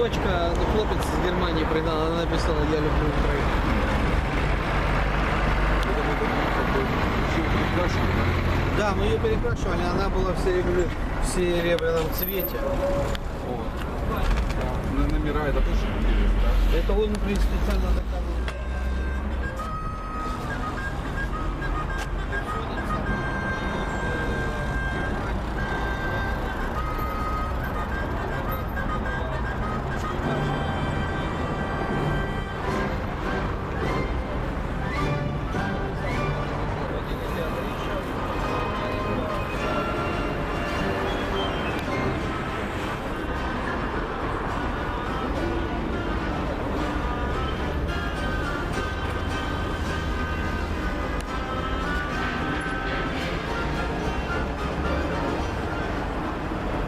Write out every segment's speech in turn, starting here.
Дочка, ну, хлопец из Германии пригнал, она написала «Я люблю Украину». Да, мы ее перекрашивали, она была в серебря- в серебряном цвете. На номера это тоже интересно, да? Это он при специально заказывал.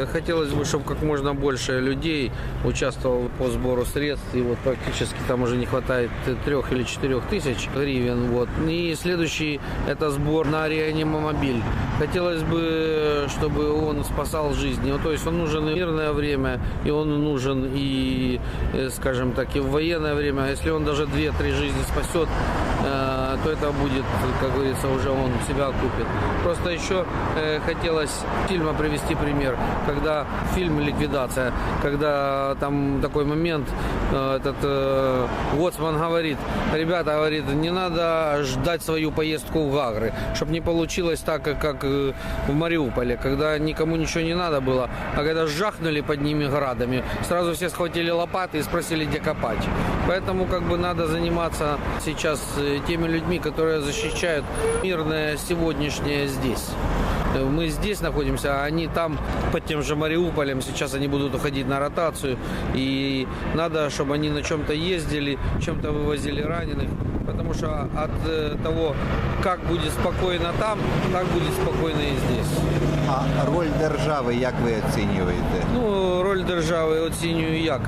Хотелось бы, чтобы как можно больше людей участвовало по сбору средств. И вот практически там уже не хватает трех или четырех тысяч гривен. Вот. И следующий это сбор на реанимомобиль. Хотелось бы, чтобы он спасал жизни. Вот, то есть он нужен и в мирное время, и он нужен и, э, скажем так, и в военное время. Если он даже 2-3 жизни спасет, э, то это будет, как говорится, уже он себя купит. Просто еще э, хотелось фильма привести пример, когда фильм «Ликвидация», когда там такой момент, этот э, Гоцман говорит, ребята, говорит, не надо ждать свою поездку в Гагры, чтобы не получилось так, как, как э, в Мариуполе, когда никому ничего не надо было, а когда жахнули под ними градами, сразу все схватили лопаты и спросили, где копать. Поэтому как бы надо заниматься сейчас э, теми людьми, которые защищают мирное сегодняшнее здесь. Э, Мы здесь находимся, а они там под тем же Мариуполем. Сейчас они будут уходить на ротацию. И надо, чтобы они на чем-то ездили, чем-то вывозили раненых. Потому что от э, того, как будет спокойно там, так будет спокойно и здесь. А роль держави як ви оцінюєте? Ну, роль держави оцінюю як.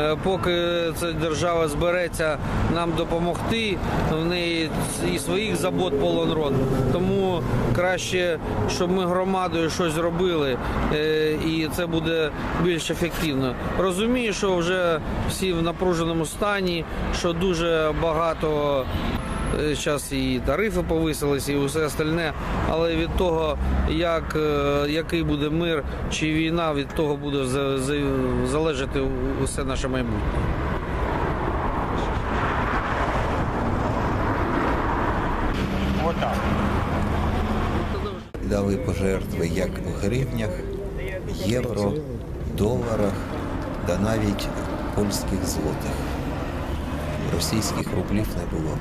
Е, Поки ця держава збереться нам допомогти, в неї і своїх забот полон рот. Тому краще, щоб ми громадою щось робили, е, і це буде більш ефективно. Розумію, що вже всі в напруженому стані, що дуже багато Зараз і тарифи повисились, і все остальне. Але від того, як, е, який буде мир чи війна, від того буде за- за- залежати усе наше майбутнє. Дали пожертви як в гривнях, євро, доларах та навіть польських злотих. Російських рублів не було.